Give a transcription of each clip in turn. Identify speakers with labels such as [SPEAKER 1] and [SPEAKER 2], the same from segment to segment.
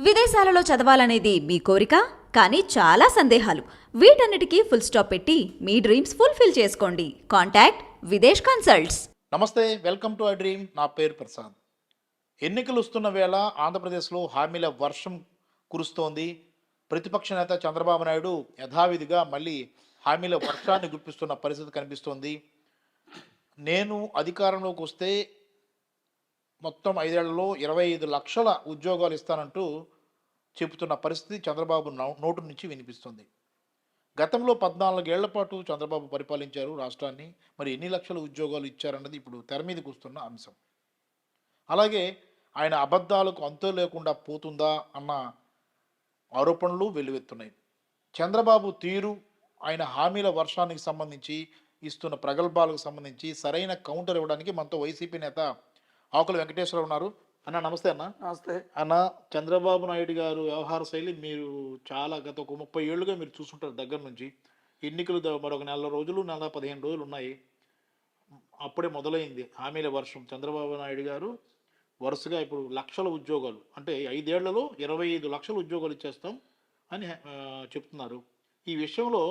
[SPEAKER 1] విదేశాలలో చదవాలనేది మీ కోరిక? కానీ చాలా సందేహాలు. వీటన్నిటికీ ఫుల్ స్టాప్ పెట్టి మీ డ్రీమ్స్ ఫుల్ఫిల్ చేసుకోండి. కాంటాక్ట్ విదేశ్ కన్సల్ట్స్
[SPEAKER 2] నమస్తే వెల్కమ్ టు ఐ డ్రీమ్ నా పేరు ప్రసాద్. ఎన్నికలు వస్తున్న వేళ ఆంధ్రప్రదేశ్లో హామీల వర్షం కురుస్తోంది. ప్రతిపక్ష నేత చంద్రబాబు నాయుడు యథావిధిగా మళ్ళీ హామీల వర్షాన్ని గుప్పిస్తున్న పరిస్థితి కనిపిస్తోంది. నేను అధికారంలోకి వస్తే మొత్తం ఐదేళ్ళలో ఇరవై ఐదు లక్షల ఉద్యోగాలు ఇస్తానంటూ చెబుతున్న పరిస్థితి చంద్రబాబు నో- నోటు నుంచి వినిపిస్తుంది. గతంలో పద్నాలుగేళ్ళ పాటు చంద్రబాబు పరిపాలించారు రాష్ట్రాన్ని. మరి ఎన్ని లక్షల ఉద్యోగాలు ఇచ్చారన్నది ఇప్పుడు తెర మీదకి వస్తున్న అంశం. అలాగే ఆయన అబద్ధాలకు అంతో లేకుండా పోతుందా అన్న ఆరోపణలు వెల్లువెత్తున్నాయి. చంద్రబాబు తీరు ఆయన హామీల వర్షానికి సంబంధించి ఇస్తున్న ప్రగల్భాలకు సంబంధించి సరైన కౌంటర్ ఇవ్వడానికి మనతో వైసీపీ నేత ఆకుల వెంకటేశ్వరరావు ఉన్నారు. అన్న నమస్తే అన్న.
[SPEAKER 3] నమస్తే.
[SPEAKER 2] అన్న చంద్రబాబు నాయుడు గారు వ్యవహార శైలి మీరు చాలా గత ఒక ముప్పై ఏళ్ళుగా మీరు చూస్తుంటారు దగ్గర నుంచి. ఎన్నికలు మరొక నెల రోజులు నెల పదిహేను రోజులు ఉన్నాయి. అప్పుడే మొదలైంది హామీల వర్షం. చంద్రబాబు నాయుడు గారు వరుసగా ఇప్పుడు లక్షల ఉద్యోగాలు అంటే ఐదేళ్ళలో ఇరవై ఐదు లక్షల ఉద్యోగాలు ఇచ్చేస్తాం అని చెప్తున్నారు. ఈ విషయంలో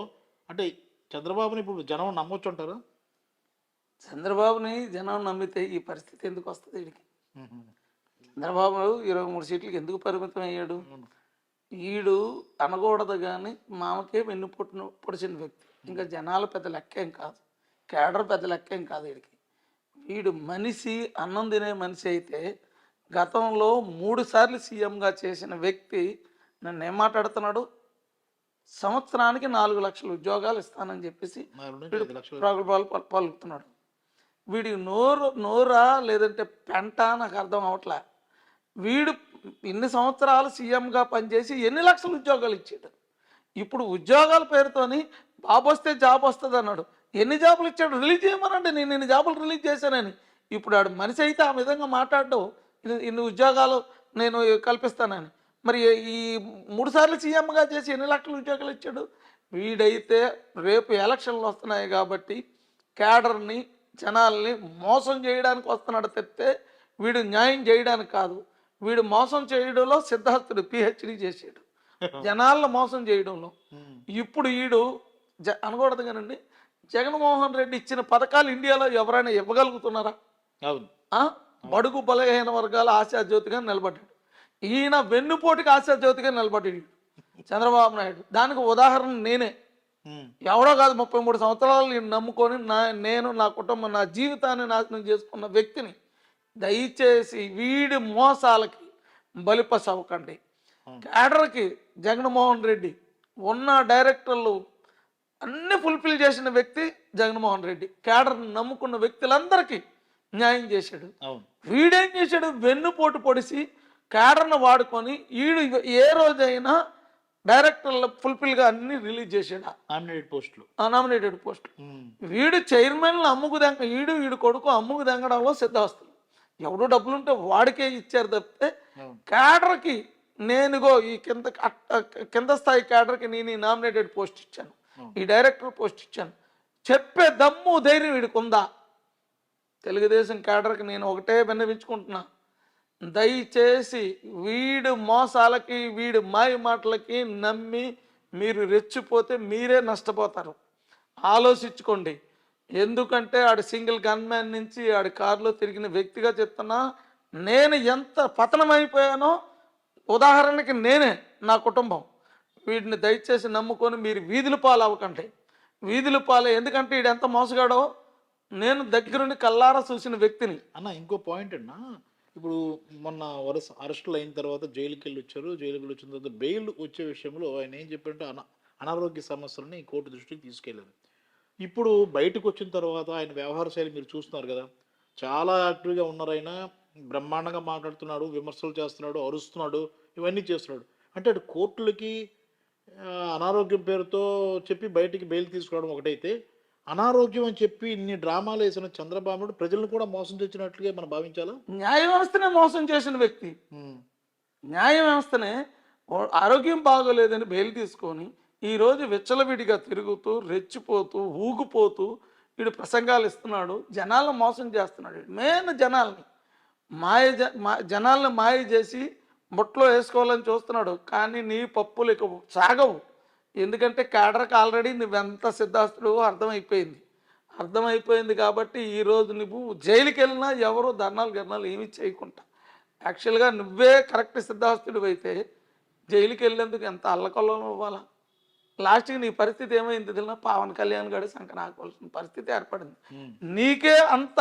[SPEAKER 2] అంటే చంద్రబాబుని ఇప్పుడు జనం నమ్మొచ్చు అంటారా?
[SPEAKER 3] చంద్రబాబుని జనం నమ్మితే ఈ పరిస్థితి ఎందుకు వస్తుంది వీడికి? చంద్రబాబు ఇరవై మూడు సీట్లకి ఎందుకు పరిమితం అయ్యాడు? ఈడు అనకూడదు కానీ మామకే వెన్ను పుట్టిన పొడిచిన వ్యక్తి. ఇంకా జనాల పెద్ద లెక్కేం కాదు. కేడర్ పెద్ద లెక్కేం కాదు వీడికి. వీడు మనిషి అన్నం తినే మనిషి అయితే గతంలో మూడు సార్లు సీఎంగా చేసిన వ్యక్తి నన్ను ఏం మాట్లాడుతున్నాడు? సంవత్సరానికి నాలుగు లక్షల ఉద్యోగాలు ఇస్తానని చెప్పేసి ప్రగల్భాలు పల్- పలుకుతున్నాడు. వీడి నోరు నోరా లేదంటే పెంట నాకు అర్థం అవట్లే. వీడు ఇన్ని సంవత్సరాలు సీఎంగా పనిచేసి ఎన్ని లక్షల ఉద్యోగాలు ఇచ్చాడు? ఇప్పుడు ఉద్యోగాల పేరుతోని బాబు వస్తే జాబ్ వస్తుంది అన్నాడు ఎన్ని జాబులు ఇచ్చాడు? రిలీజ్ చేయమనండి నేను ఇన్ని జాబులు రిలీజ్ చేశానని. ఇప్పుడు ఆడు మనిషి అయితే ఆ విధంగా మాట్లాడడం. ఇన్ని- ఉద్యోగాలు నేను కల్పిస్తానని. మరి ఈ మూడు సార్లు సీఎంగా చేసి ఎన్ని లక్షల ఉద్యోగాలు ఇచ్చాడు? వీడైతే రేపు ఎలక్షన్లు వస్తున్నాయి కాబట్టి కేడర్ని జనాల్ని మోసం చేయడానికి వస్తున్నాడు తెస్తే వీడు న్యాయం చేయడానికి కాదు. వీడు మోసం చేయడంలో సిద్ధార్థుడు పిహెచ్డి చేసాడు జనాలను మోసం చేయడంలో. ఇప్పుడు వీడు జ అనకూడదు కానండి జగన్మోహన్ రెడ్డి ఇచ్చిన పథకాలు ఇండియాలో ఎవరైనా ఇవ్వగలుగుతున్నారా?
[SPEAKER 2] అవును.
[SPEAKER 3] ఆ? బడుగు బలహీన వర్గాల ఆశాజ్యోతిగా నిలబడ్డాడు. ఈయన వెన్నుపోటుకి ఆశాజ్యోతిగా నిలబడ్డాడు చంద్రబాబు నాయుడు. దానికి ఉదాహరణ నేనే. ఎవడో కాదు ముప్పై మూడు సంవత్సరాలు నేను నమ్ముకొని నా నేను నా కుటుంబం నా జీవితాన్ని నాశనం చేసుకున్న వ్యక్తిని దయచేసి వీడి మోసాలకి బలిపస్ అవ్వకండి క్యాడర్కి జగన్మోహన్ రెడ్డి ఉన్న డైరెక్టర్లు అన్ని ఫుల్ఫిల్ చేసిన వ్యక్తి జగన్మోహన్ రెడ్డి. క్యాడర్ని నమ్ముకున్న వ్యక్తులందరికీ న్యాయం చేశాడు. వీడేం చేశాడు? వెన్నుపోటు పొడిసి క్యాడర్ను వాడుకొని వీడు ఏ రోజైనా డైరెక్టర్లు ఫుల్ఫిల్గా అన్ని రిలీజ్ చేశాడు
[SPEAKER 2] నామినేటెడ్ పోస్టులు.
[SPEAKER 3] ఆ నామినేటెడ్ పోస్ట్. వీడు చైర్మన్ అమ్ముకు దెంగ వీడు వీడు కొడుకు అమ్ముకు దెంగడంలో సిద్ధాస్తులు ఎవడు డబ్బులుంటే వాడికే ఇచ్చారు తప్పితే. క్యాడర్కి నేనుగో ఈ కింద కింద స్థాయి క్యాడర్కి నేను ఈ నామినేటెడ్ పోస్ట్ ఇచ్చాను. ఈ డైరెక్టర్ పోస్ట్ ఇచ్చాను. చెప్పే దమ్ము ధైర్యం వీడికి ఉందా తెలుగుదేశం క్యాడర్కి నేను ఒకటే విన్నవించుకుంటున్నా. దయచేసి వీడు మోసాలకి వీడు మాయ మాటలకి నమ్మి మీరు రెచ్చిపోతే మీరే నష్టపోతారు. ఆలోచించుకోండి. ఎందుకంటే ఆడు సింగిల్ గన్మ్యాన్ నుంచి ఆడి కారులో తిరిగిన వ్యక్తిగా చెప్తున్నా నేను ఎంత పతనమైపోయానో ఉదాహరణకి నేనే నా కుటుంబం. వీడిని దయచేసి నమ్ముకొని మీరు వీధుల పాలు అవ్వకండి వీధుల పాలు ఎందుకంటే వీడు ఎంత మోసగాడో నేను దగ్గరుండి కల్లారా చూసిన వ్యక్తిని.
[SPEAKER 2] అన్న ఇంకో పాయింట్ అన్నా ఇప్పుడు మొన్న వరుస అరెస్టులు అయిన తర్వాత జైలుకి వెళ్ళి వచ్చారు జైలుకి వెళ్ళి వచ్చిన తర్వాత బెయిల్ వచ్చే విషయంలో ఆయన ఏం చెప్పారంటే అన అనారోగ్య సమస్యలని కోర్టు దృష్టికి తీసుకెళ్ళారు ఇప్పుడు బయటకు వచ్చిన తర్వాత ఆయన వ్యవహార శైలి మీరు చూస్తున్నారు కదా చాలా యాక్టివ్గా ఉన్నారు ఆయన బ్రహ్మాండంగా మాట్లాడుతున్నాడు విమర్శలు చేస్తున్నాడు అరుస్తున్నాడు ఇవన్నీ చేస్తున్నాడు. అంటే అటు కోర్టులకి అనారోగ్యం పేరుతో చెప్పి బయటికి బెయిల్ తీసుకురావడం ఒకటైతే అనారోగ్యం అని చెప్పి ఇన్ని డ్రామాలు వేసిన చంద్రబాబు ప్రజలను కూడా మోసం తెచ్చినట్లుగా మనం భావించాలా?
[SPEAKER 3] న్యాయ వ్యవస్థనే మోసం చేసిన వ్యక్తి. న్యాయ వ్యవస్థనే ఆరోగ్యం బాగోలేదని బెయిల్ తీసుకొని ఈరోజు విచ్చలవిడిగా తిరుగుతూ రెచ్చిపోతూ ఊగిపోతూ వీడు ప్రసంగాలు ఇస్తున్నాడు జనాలను మోసం చేస్తున్నాడు. మెయిన్ జనాల్ని మాయ జనాలను మాయ చేసి బుట్టలో వేసుకోవాలని చూస్తున్నాడు. కానీ నీ పప్పులు ఇక సాగవు. ఎందుకంటే కేడర్కి ఆల్రెడీ నువ్వెంత సిద్ధాస్తుడు అర్థమైపోయింది. అర్థమైపోయింది కాబట్టి ఈరోజు నువ్వు జైలుకి వెళ్ళినా ఎవరు ధర్నాలు గిర్నాలు ఏమీ చేయకుండా యాక్చువల్గా నువ్వే కరెక్ట్ సిద్ధాస్తుడు అయితే జైలుకి వెళ్ళేందుకు ఎంత అల్లకల్లం ఇవ్వాలా లాస్ట్కి నీ పరిస్థితి ఏమైంది తెలియనా పవన్ కళ్యాణ్ గడి సంక నాకోవాల్సిన పరిస్థితి ఏర్పడింది. నీకే అంత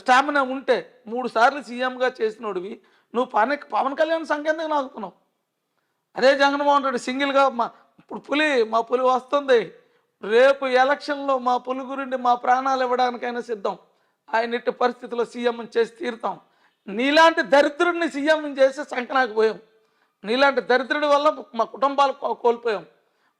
[SPEAKER 3] స్టామినా ఉంటే మూడు సార్లు సీఎంగా చేసినోడివి నువ్వు పవన్ పవన్ కళ్యాణ్ సంఖ్య ఎందుకు నాకుతున్నావు అదే జగన్మోహన్ రెడ్డి సింగిల్గా మా ఇప్పుడు పులి మా పులి వస్తుంది. రేపు ఎలక్షన్లో మా పులి గురించి మా ప్రాణాలు ఇవ్వడానికైనా సిద్ధం. ఆయన ఇట్టి పరిస్థితిలో సీఎం చేసి తీరుతాం. నీలాంటి దరిద్రుడిని సీఎం చేసి సంకనాకు పోయాం. నీలాంటి దరిద్రుడి వల్ల మా కుటుంబాలు కో- కోల్పోయాం.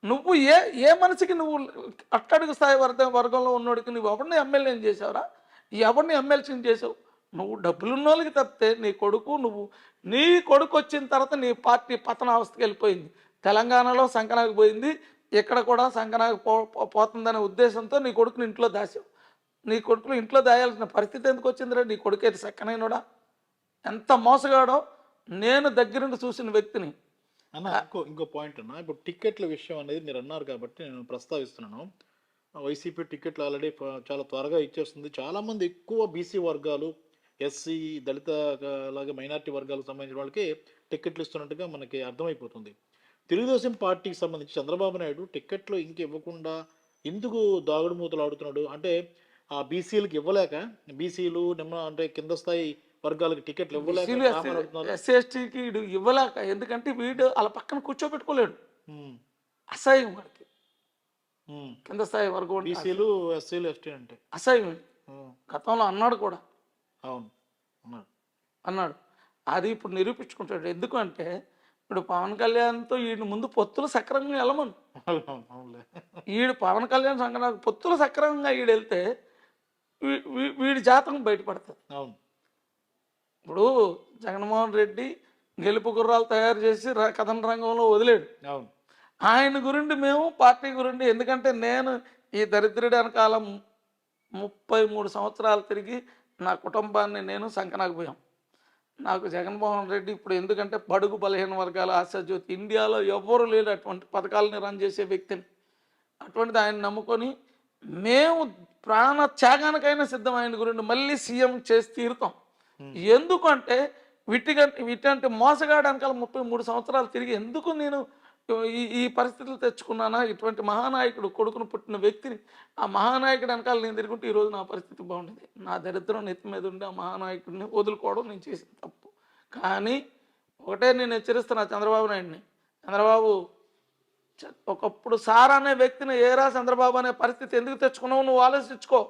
[SPEAKER 3] నువ్వు ఏ ఏ మనిషికి నువ్వు అట్టడుగు స్థాయి వర్గ వర్గంలో ఉన్నోడికి నువ్వు ఎవరిని ఎమ్మెల్యేని చేసావురా ఎవరిని ఎమ్మెల్సీని చేసావు నువ్వు డబ్బులున్న వాళ్ళకి తప్పితే నీ కొడుకు నువ్వు నీ కొడుకు వచ్చిన తర్వాత నీ పార్టీ పతనావస్థకి వెళ్ళిపోయింది. తెలంగాణలో సంకనాకు పోయింది. ఇక్కడ కూడా సంకనాకు పో పోతుందనే ఉద్దేశంతో నీ కొడుకుని ఇంట్లో దాచావు. నీ కొడుకుని ఇంట్లో దాయాల్సిన పరిస్థితి ఎందుకు వచ్చిందిరా? నీ కొడుకు అయితే సక్కనైనడా? ఎంత మోసగాడో నేను దగ్గరుండి చూసిన వ్యక్తిని.
[SPEAKER 2] అన్న ఇంకో ఇంకో పాయింట్ అన్న. ఇప్పుడు టికెట్ల విషయం అనేది మీరు అన్నారు కాబట్టి నేను ప్రస్తావిస్తున్నాను. వైసీపీ టికెట్లు ఆల్రెడీ చాలా త్వరగా ఇచ్చేస్తుంది. చాలా మంది ఎక్కువ బీసీ వర్గాలు ఎస్సీ దళిత ఆ, అలాగే మైనారిటీ వర్గాలకు సంబంధించిన వాళ్ళకి టికెట్లు ఇస్తున్నట్టుగా మనకి అర్థమైపోతుంది. తెలుగుదేశం పార్టీకి సంబంధించి చంద్రబాబు నాయుడు టికెట్లు ఇంక ఇవ్వకుండా ఎందుకు దాగుడు మూతలు ఆడుతున్నాడు? అంటే ఆ బీసీలకు ఇవ్వలేక బీసీలు నిమ్మ అంటే కింద స్థాయి వర్గాలకు టికెట్లు ఇవ్వలేక కామన్ అవుతున్నారు
[SPEAKER 3] ఎస్సీ ఎస్టీకి వీడు ఇవ్వలేక ఎందుకంటే వీడు వాళ్ళ పక్కన కూర్చోబెట్టుకోలేడు. అసహ్యం వాడికి. కింద స్థాయి కూడా
[SPEAKER 2] బీసీలు ఎస్సీలు ఎస్టీ అంటే.
[SPEAKER 3] అసహ్యం గతంలో అన్నాడు కూడా.
[SPEAKER 2] అవును. ఉన్నారు.
[SPEAKER 3] అన్నాడు. అది ఇప్పుడు నిరూపించుకుంటాడు. ఎందుకంటే ఇప్పుడు పవన్ కళ్యాణ్తో వీడి ముందు పొత్తులు సక్రమంగా వెళ్ళమను వీడు పవన్ కళ్యాణ్ సంఘ పొత్తులు సక్రమంగా వీడు వెళ్తే వీడి జాతకం బయటపడుతుంది.
[SPEAKER 2] అవును.
[SPEAKER 3] ఇప్పుడు జగన్మోహన్ రెడ్డి గెలుపు గుర్రాలు తయారు చేసి కథన రంగంలో వదిలేడు.
[SPEAKER 2] అవును.
[SPEAKER 3] ఆయన గురించి మేము పార్టీ గురించి ఎందుకంటే నేను ఈ దరిద్రుడి వెనకాల ముప్పై మూడు సంవత్సరాలు తిరిగి నా కుటుంబాన్ని నేను సంకనాకు పోయాం. నాకు జగన్మోహన్ రెడ్డి ఇప్పుడు ఎందుకంటే బడుగు బలహీన వర్గాల ఆశాజ్యోతి ఇండియాలో ఎవ్వరూ లేరు అటువంటి పథకాలని రన్ చేసే వ్యక్తిని. అటువంటిది ఆయన నమ్ముకొని మేము ప్రాణ త్యాగానికైనా సిద్ధం ఆయన గురించి మళ్ళీ సీఎం చేసి తీరుతాం. ఎందుకంటే వీటికంటే వీటంటే మోసగాడు వెనకాల ముప్పై మూడు సంవత్సరాలు తిరిగి ఎందుకు నేను ఈ ఈ పరిస్థితులు తెచ్చుకున్నానా? ఇటువంటి మహానాయకుడు కొడుకును పుట్టిన వ్యక్తిని ఆ మహానాయకుడు వెనకాల నేను తిరుగుంటే ఈరోజు నా పరిస్థితి బాగుండేది. నా దరిద్రం నెత్తి మీద ఉండి ఆ మహానాయకుడిని వదులుకోవడం నేను చేసిన తప్పు. కానీ ఒకటే నేను హెచ్చరిస్తున్నా చంద్రబాబు నాయుడిని. చంద్రబాబు ఒకప్పుడు సార్ అనే వ్యక్తిని ఏరా చంద్రబాబు అనే పరిస్థితి ఎందుకు తెచ్చుకున్నావు? నువ్వు ఆలోచించుకో.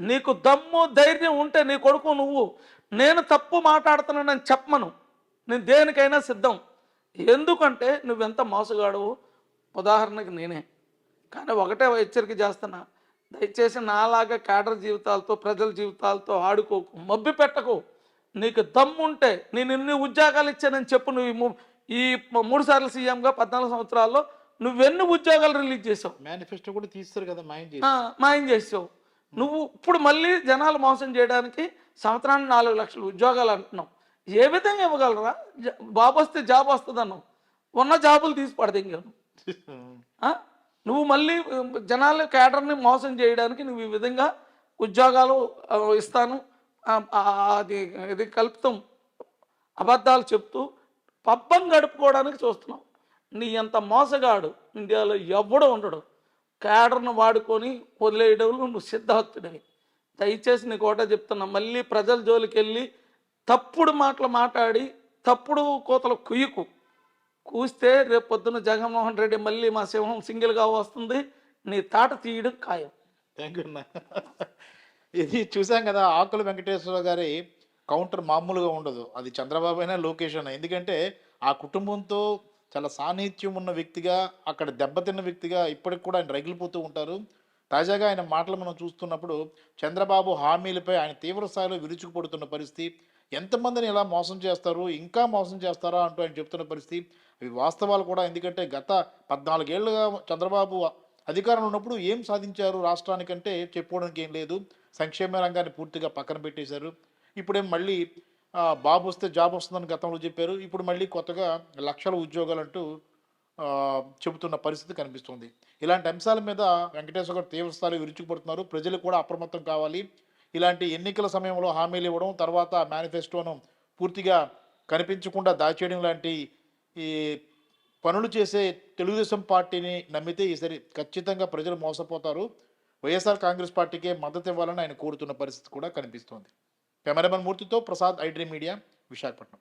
[SPEAKER 3] నీకు దమ్ము ధైర్యం ఉంటే నీ కొడుకు నువ్వు. నేను తప్పు మాట్లాడుతున్నానని చెప్పమను. నేను దేనికైనా సిద్ధం. ఎందుకంటే నువ్వెంత మోసగాడవు? ఉదాహరణకి నేనే. కానీ ఒకటే హెచ్చరిక చేస్తున్నా. దయచేసి నాలాగా కేడర్ జీవితాలతో ప్రజల జీవితాలతో ఆడుకోకు మబ్బి పెట్టకు. నీకు దమ్ము ఉంటే నేను ఇన్ని ఉద్యోగాలు ఇచ్చానని చెప్పు నువ్వు ఈ మూడు సార్లు సీఎంగా పద్నాలుగు సంవత్సరాల్లో నువ్వెన్ని ఉద్యోగాలు రిలీజ్ చేసావు
[SPEAKER 2] మేనిఫెస్టో కూడా తీస్తారు కదా మాయం
[SPEAKER 3] మాయం చేసావు నువ్వు ఇప్పుడు మళ్ళీ జనాలు మోసం చేయడానికి సంవత్సరానికి నాలుగు లక్షల ఉద్యోగాలు అంటున్నావు. ఏ విధంగా ఇవ్వగలరా? బాబు వస్తే జాబ్ వస్తుంది అన్నావు ఉన్న జాబులు తీసి పడదింగాను నువ్వు మళ్ళీ జనాల క్యాడర్ని మోసం చేయడానికి నువ్వు ఈ విధంగా ఉద్యోగాలు ఇస్తాను. అది ఇది కలుపుతాం. అబద్ధాలు చెప్తూ పబ్బం గడుపుకోవడానికి చూస్తున్నావు నీ అంత మోసగాడు ఇండియాలో ఎవడో ఉండడు. క్యాడర్ను వాడుకొని వదిలేయడంలో నువ్వు సిద్ధార్థుడివి దయచేసి నీకు ఒకటే చెప్తున్నా మళ్ళీ ప్రజల జోలికి వెళ్ళి తప్పుడు మాటలు మాట్లాడి తప్పుడు కోతలు కుయ్యకు కూస్తే రేపు పొద్దున్న జగన్మోహన్ రెడ్డి మళ్ళీ మా సింహం సింగిల్గా వస్తుంది నీ తాట తీయడం ఖాయం.
[SPEAKER 2] థ్యాంక్ యూ ఇది చూసాం కదా ఆకుల వెంకటేశ్వర గారి కౌంటర్ మామూలుగా ఉండదు. అది చంద్రబాబు అయినా లోకేష్ అయినా. ఎందుకంటే ఆ కుటుంబంతో చాలా సాన్నిహిత్యం ఉన్న వ్యక్తిగా అక్కడ దెబ్బతిన్న వ్యక్తిగా ఇప్పటికి కూడా ఆయన రగిలిపోతూ ఉంటారు. తాజాగా ఆయన మాటలు మనం చూస్తున్నప్పుడు చంద్రబాబు హామీలపై ఆయన తీవ్ర స్థాయిలో విరుచుకుపడుతున్న పరిస్థితి ఎంతమందిని ఇలా మోసం చేస్తారు ఇంకా మోసం చేస్తారా అంటూ ఆయన చెప్తున్న పరిస్థితి అవి వాస్తవాలు కూడా. ఎందుకంటే గత పద్నాలుగేళ్ళుగా చంద్రబాబు అధికారంలో ఉన్నప్పుడు ఏం సాధించారు రాష్ట్రానికంటే చెప్పుకోవడానికి ఏం లేదు. సంక్షేమ రంగాన్ని పూర్తిగా పక్కన పెట్టేశారు. ఇప్పుడేం మళ్ళీ బాబు వస్తే జాబ్ వస్తుందని గతంలో చెప్పారు. ఇప్పుడు మళ్ళీ కొత్తగా లక్షల ఉద్యోగాలు అంటూ చెబుతున్న పరిస్థితి కనిపిస్తుంది. ఇలాంటి అంశాల మీద వెంకటేశ్వర గారు తీవ్రస్థాయిలో విరుచుకుపడుతున్నారు. ప్రజలు కూడా అప్రమత్తం కావాలి. ఇలాంటి ఎన్నికల సమయంలో హామీలు ఇవ్వడం తర్వాత మేనిఫెస్టోను పూర్తిగా కనిపించకుండా దాచేయడం లాంటి ఈ పనులు చేసే తెలుగుదేశం పార్టీని నమ్మితే ఈసారి ఖచ్చితంగా ప్రజలు మోసపోతారు. వైఎస్ఆర్ కాంగ్రెస్ పార్టీకే మద్దతు ఇవ్వాలని ఆయన కోరుతున్న పరిస్థితి కూడా కనిపిస్తోంది. Cameraman మూర్తితో Prasad I dream media Visakhapatnam.